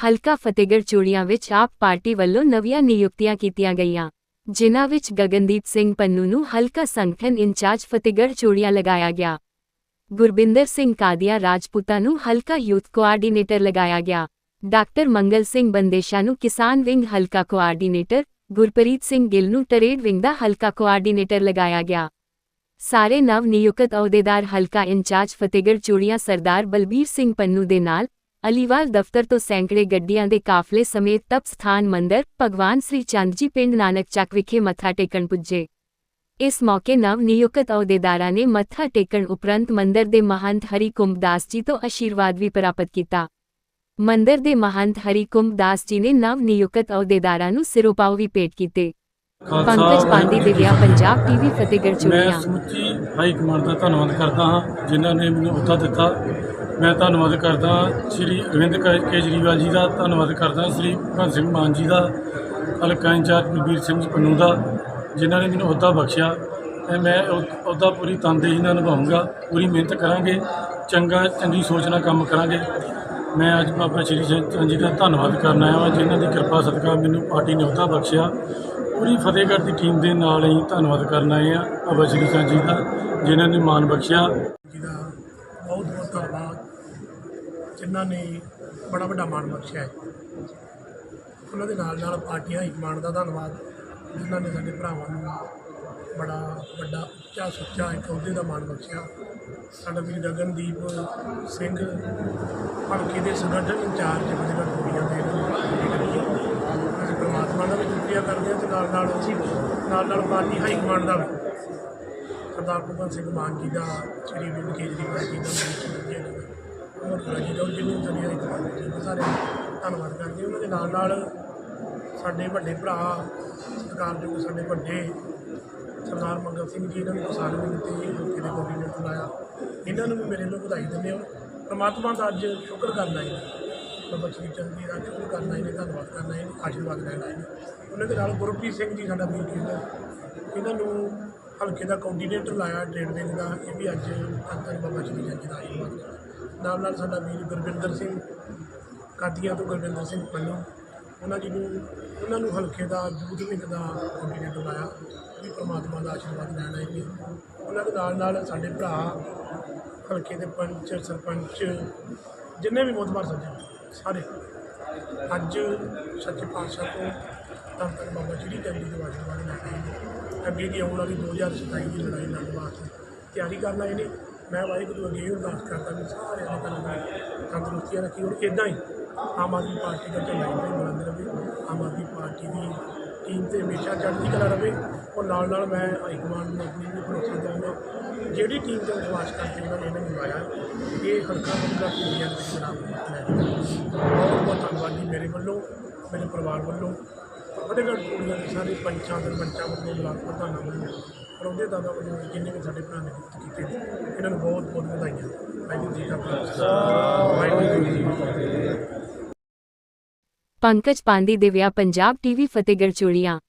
ਹਲਕਾ ਫਤਿਹਗੜ੍ਹ ਚੂੜੀਆਂ ਵਿੱਚ ਆਪ ਪਾਰਟੀ ਵੱਲੋਂ ਨਵੀਆਂ ਨਿਯੁਕਤੀਆਂ ਕੀਤੀਆਂ ਗਈਆਂ, ਜਿਨ੍ਹਾਂ ਵਿੱਚ ਗਗਨਦੀਪ ਸਿੰਘ ਪੰਨੂ ਨੂੰ ਹਲਕਾ ਸੰਗਠਨ ਇੰਚਾਰਜ ਫਤਿਹਗੜ੍ਹ ਚੂੜੀਆਂ ਲਗਾਇਆ ਗਿਆ। ਗੁਰਬਿੰਦਰ ਸਿੰਘ ਕਾਦੀਆ ਰਾਜਪੂਤਾ ਨੂੰ ਹਲਕਾ ਯੂਥ ਕੋਆਰਡੀਨੇਟਰ ਲਗਾਇਆ ਗਿਆ। ਡਾਕਟਰ ਮੰਗਲ ਸਿੰਘ ਬੰਦੇਸ਼ਾ ਨੂੰ ਕਿਸਾਨ ਵਿੰਗ ਹਲਕਾ ਕੋਆਰਡੀਨੇਟਰ, ਗੁਰਪ੍ਰੀਤ ਸਿੰਘ ਗਿੱਲ ਨੂੰ ਟਰੇਡ ਵਿੰਗ ਦਾ ਹਲਕਾ ਕੋਆਰਡੀਨੇਟਰ ਲਗਾਇਆ ਗਿਆ। ਸਾਰੇ ਨਵ ਨਿਯੁਕਤ ਅਹੁਦੇਦਾਰ ਹਲਕਾ ਇੰਚਾਰਜ ਫਤਿਹਗੜ੍ਹ ਚੂੜੀਆਂ ਸਰਦਾਰ ਬਲਬੀਰ ਸਿੰਘ ਪੰਨੂ ਦੇ ਨਾਲ ਅਲੀਵਾਲ ਦਫ਼ਤਰ ਤੋਂ ਸੈਂਕੜੇ ਗੱਡੀਆਂ ਦੇ ਕਾਫਲੇ ਸਮੇਤ ਤਪ ਸਥਾਨ ਮੰਦਰ ਭਗਵਾਨ ਸ੍ਰੀ ਚੰਦਜੀ ਪਿੰਡ ਨਾਨਕ ਚੱਕ ਵਿਖੇ ਮੱਥਾ ਟੇਕਣ ਪੁੱਜੇ। ਇਸ ਮੌਕੇ ਨਵ ਨਿਯੁਕਤ ਅਹੁਦੇਦਾਰਾਂ ਨੇ ਮੱਥਾ ਟੇਕਣ ਉਪਰੰਤ ਮੰਦਰ ਦੇ ਮਹੰਤ ਹਰੀ ਕੁੰਭਦਾਸ ਜੀ ਤੋਂ ਆਸ਼ੀਰਵਾਦ ਵੀ ਪ੍ਰਾਪਤ ਕੀਤਾ। ਮੰਦਰ ਦੇ ਮਹੰਤ ਹਰੀ ਕੁੰਭਦਾਸ ਜੀ ਨੇ ਨਵ ਨਿਯੁਕਤ ਅਹੁਦੇਦਾਰਾਂ ਨੂੰ ਸਿਰੋਪਾਓ ਵੀ ਭੇਟ ਕੀਤੇ। ਪੰਕਜ ਪਾਂਡੀ ਦਿਵਿਆ ਪੰਜਾਬ ਟੀਵੀ ਫਤਿਹਗੜ੍ਹ ਮੈਂ ਚੂੜੀਆਂ ਸਮੁੱਚੀ ਹਾਈ ਕਮਾਂਡ ਦਾ ਧੰਨਵਾਦ ਕਰਦਾ ਹਾਂ ਜਿਨ੍ਹਾਂ ਨੇ ਮੈਨੂੰ ਅਹੁਦਾ ਦਿੱਤਾ। ਮੈਂ ਧੰਨਵਾਦ ਕਰਦਾ ਸ਼੍ਰੀ ਅਰਵਿੰਦ ਕੇ- ਕੇਜਰੀਵਾਲ ਜੀ ਦਾ, ਧੰਨਵਾਦ ਕਰਦਾ ਸ਼੍ਰੀ ਭਗਵੰਤ ਸਿੰਘ ਮਾਨ ਜੀ ਦਾ, ਹਲਕਾ ਇੰਚਾਰਜ ਬਲਬੀਰ ਸਿੰਘ ਪੰਨੂ ਦਾ, ਜਿਨ੍ਹਾਂ ਨੇ ਮੈਨੂੰ ਅਹੁਦਾ ਬਖਸ਼ਿਆ। ਤੇ ਮੈਂ ਉਹ ਅਹੁਦਾ ਪੂਰੀ ਤਨਦੇਹੀ ਨਾਲ ਨਿਭਾਊਂਗਾ, ਪੂਰੀ ਮਿਹਨਤ ਕਰਾਂਗੇ, ਚੰਗਾ, ਚੰਗੀ ਸੋਚ ਨਾਲ ਕੰਮ ਕਰਾਂਗੇ। ਮੈਂ ਅੱਜ ਬਾਬਾ ਸ਼੍ਰੀ ਚੰਦ ਜੀ ਦਾ ਧੰਨਵਾਦ ਕਰਨ ਆਇਆ ਹਾਂ ਜਿਨ੍ਹਾਂ ਦੀ ਕਿਰਪਾ ਸਦਕਾ ਮੈਨੂੰ ਪਾਰਟੀ ਨੇ ਅਹੁਦਾ ਬਖਸ਼ਿਆ। ਪੂਰੀ ਫਤਿਹਗੜ੍ਹ ਦੀ ਟੀਮ ਦੇ ਨਾਲ ਹੀ ਧੰਨਵਾਦ ਕਰਨ ਆਏ ਆ ਬਾਬਾ ਸ਼੍ਰੀ ਚੰਦ ਜੀ ਦਾ, ਜਿਨ੍ਹਾਂ ਨੇ ਮਾਣ ਬਖਸ਼ਿਆ। ਜੀ ਦਾ ਬਹੁਤ ਬਹੁਤ ਧੰਨਵਾਦ। ਜਿਨ੍ਹਾਂ ਨੇ ਬੜਾ ਵੱਡਾ ਮਾਣ ਬਖਸ਼ਿਆ ਹੈ। ਉਹਨਾਂ ਦੇ ਨਾਲ ਨਾਲ ਪਾਰਟੀ ਹਾਈ ਕਮਾਂਡ ਦਾ ਧੰਨਵਾਦ, ਜਿਨ੍ਹਾਂ ਨੇ ਸਾਡੇ ਭਰਾਵਾਂ ਨੂੰ ਬੜਾ ਵੱਡਾ ਉੱਚਾ ਸੁੱਚਾ ਇੱਕ ਅਹੁਦੇ ਦਾ ਮਾਣ ਬਖਸ਼ਿਆ। ਸਾਡਾ ਵੀਰ ਗਗਨਦੀਪ ਸਿੰਘ ਭਲਕੇ ਦੇ ਸੰਗਠਨ ਇੰਚਾਰਜ ਫਤਿਹਗੜ੍ਹ ਕੁੜੀਆਂ ਦੇ ਅਸੀਂ ਪ੍ਰਮਾਤਮਾ ਦਾ ਵੀ ਸ਼ੁਕਰੀਆ ਕਰਦੇ ਹਾਂ ਤੇ ਨਾਲ ਨਾਲ ਅਸੀਂ ਨਾਲ ਨਾਲ ਪਾਰਟੀ ਹਾਈ ਕਮਾਂਡ ਦਾ ਵੀ। ਸਰਦਾਰ ਭਗਵੰਤ ਸਿੰਘ ਮਾਨ ਜੀ ਦਾ ਸ਼੍ਰੀ ਅਰਵਿੰਦ ਕੇਜਰੀਵਾਲ ਜੀ ਦਾ ਮਨੀਸ਼ ਜੀ ਦਾ ਹੋਰ ਬੜਾ ਜੀ ਦਾ ਔਰ ਜਿੰਨੇ ਸਾਡੀਆਂ ਸਾਰੇ ਧੰਨਵਾਦ ਕਰਦੇ ਉਹਨਾਂ ਦੇ ਨਾਲ ਨਾਲ ਸਾਡੇ ਵੱਡੇ ਭਰਾ, ਸਤਿਕਾਰਯੋਗ ਸਾਡੇ ਵੱਡੇ ਸਰਦਾਰ ਮੰਗਲ ਸਿੰਘ ਜੀ, ਇਹਨਾਂ ਨੂੰ ਕਿਸਾਨ ਵੀ ਦਿੱਤੇ ਹਲਕੇ ਦੇ ਕੋਆਰਡੀਨੇਟਰ ਲਾਇਆ ਇਹਨਾਂ ਨੂੰ ਵੀ ਮੇਰੇ ਵੱਲੋਂ ਵਧਾਈ ਦਿੰਦੇ ਹਾਂ। ਪਰਮਾਤਮਾ ਦਾ ਅੱਜ ਸ਼ੁਕਰ ਕਰਨਾ ਹੈ। ਬਾਬਾ ਸ਼੍ਰੀ ਚੰਦ ਜੀ ਦਾ ਸ਼ੁਕਰ ਕਰਨਾ ਹੈ, ਧੰਨਵਾਦ ਕਰਨਾ ਹੈ, ਆਸ਼ੀਰਵਾਦ ਲੈਣਾ ਹੈ ਉਹਨਾਂ ਦੇ ਨਾਲ ਗੁਰਪ੍ਰੀਤ ਸਿੰਘ ਜੀ ਸਾਡਾ ਵੀਰ ਜੀ ਦਾ ਇਹਨਾਂ ਨੂੰ ਹਲਕੇ ਦਾ ਕੋਆਰਡੀਨੇਟਰ ਲਾਇਆ ਟ੍ਰੇਡ ਵਿੰਗ ਦਾ। ਇਹ ਵੀ ਅੱਜ ਅੰਤਰ ਬਾਬਾ ਸ਼੍ਰੀ ਚੰਦ ਜੀ ਦਾ ਆਸ਼ੀਰਵਾਦ ਨਾਲ ਨਾਲ ਸਾਡਾ ਵੀਰ ਗੁਰਵਿੰਦਰ ਸਿੰਘ ਕਾਦੀਆਂ ਤੋਂ ਗੁਰਵਿੰਦਰ ਸਿੰਘ ਪੰਨੂ, ਉਹਨਾਂ ਜੀ ਨੂੰ, ਉਹਨਾਂ ਨੂੰ ਹਲਕੇ ਦਾ ਯੂਥ ਵਿੰਗ ਦਾ ਕੋਆਰਡੀਨੇਟਰ ਲਾਇਆ ਵੀ ਪ੍ਰਮਾਤਮਾ ਦਾ ਆਸ਼ੀਰਵਾਦ ਲੈਣਾ ਹੈ ਜੀ ਉਹਨਾਂ ਦੇ ਨਾਲ ਨਾਲ ਸਾਡੇ ਭਰਾ, ਹਲਕੇ ਦੇ ਪੰਚ, ਸਰਪੰਚ, ਜਿੰਨੇ ਵੀ ਮੋਤਬਾਰ ਸੱਜਣ, ਸਾਰੇ। ਅੱਜ ਸੱਚੇ ਪਾਤਸ਼ਾਹ ਤੋਂ ਧੰਨ ਧੰਨ ਬਾਬਾ ਜੀ ਚੰਦ ਜੀ ਦੇ ਆਸ਼ੀਰਵਾਦ ਲੈ ਕੇ ਅੱਗੇ ਦੀ ਆਉਣ ਵਾਲੀ 2027 ਦੀ ਲੜਾਈ ਲੜਨ ਵਾਸਤੇ ਤਿਆਰੀ ਕਰਨਾ ਇਹਨੇ ਮੈਂ ਵਾਹਿਗੁਰੂ ਅੱਗੇ ਇਹ ਅਰਦਾਸ ਕਰਦਾ ਵੀ ਸਾਰਿਆਂ ਨੇ ਤੁਹਾਨੂੰ ਤੰਦਰੁਸਤੀਆਂ ਰੱਖੀ। ਔਰ ਇਦਾਂ ਹੀ ਆਮ ਆਦਮੀ ਪਾਰਟੀ ਦਾ ਝੰਡਾ ਇੱਦਾਂ ਹੀ ਬੁਲੰਦ ਰਹੇ, ਆਮ ਆਦਮੀ ਪਾਰਟੀ ਦੀ ਟੀਮ ਤੇ ਹਮੇਸ਼ਾ ਚੜ੍ਹਦੀ ਕਲਾ ਰਹੇ। ਔਰ ਨਾਲ ਨਾਲ ਮੈਂ ਹਾਈ ਕਮਾਂਡ ਨੂੰ ਆਪਣੀ ਵੀ ਭਰੋਸਾ ਦਵਾਂਗਾ ਜਿਹੜੀ ਟੀਮ ਤੇ ਵਿਸ਼ਵਾਸ ਕਰਕੇ ਉਹਨਾਂ ਨੇ ਇਹਨਾਂ ਨੂੰ ਇਹ ਹਲਕਾ ਹਲਕਾ ਪੂਰੀਆਂ ਦੇ ਵਿੱਚ ਬਹੁਤ ਬਹੁਤ ਧੰਨਵਾਦ ਜੀ ਮੇਰੇ ਵੱਲੋਂ, ਮੇਰੇ ਪਰਿਵਾਰ ਵੱਲੋਂ। ਫਤਿਹਗੜ੍ਹ ਕੁੜੀਆਂ ਦੇ ਸਾਰੇ ਪੰਚਾਂ ਸਰਪੰਚਾਂ ਵੱਲੋਂ ਬਲਾਕ ਪ੍ਰਧਾਨਾਂ ਵੱਲੋਂ ਰੋਡੇ ਦਾਦਾ ਵੱਲੋਂ ਜਿੰਨੇ ਵੀ ਸਾਡੇ ਭਰਾ ਨੇ ਕੀਤੇ ਨੇ, ਇਹਨਾਂ ਨੂੰ ਬਹੁਤ ਬਹੁਤ ਵਧਾਈਆਂ। ਵਾਹਿਗੁਰੂ ਜੀ ਕਾ ਖਾਲਸਾ। ਵਾਹਿਗੁਰੂ ਜੀ ਕੀ ਫਤਿਹ। ਪੰਕਜ ਪਾਂਡੀ ਵਿਆਹ ਪੰਜਾਬ ਟੀਵੀ ਫਤਿਹਗੜ੍ਹ ਚੂੜੀਆਂ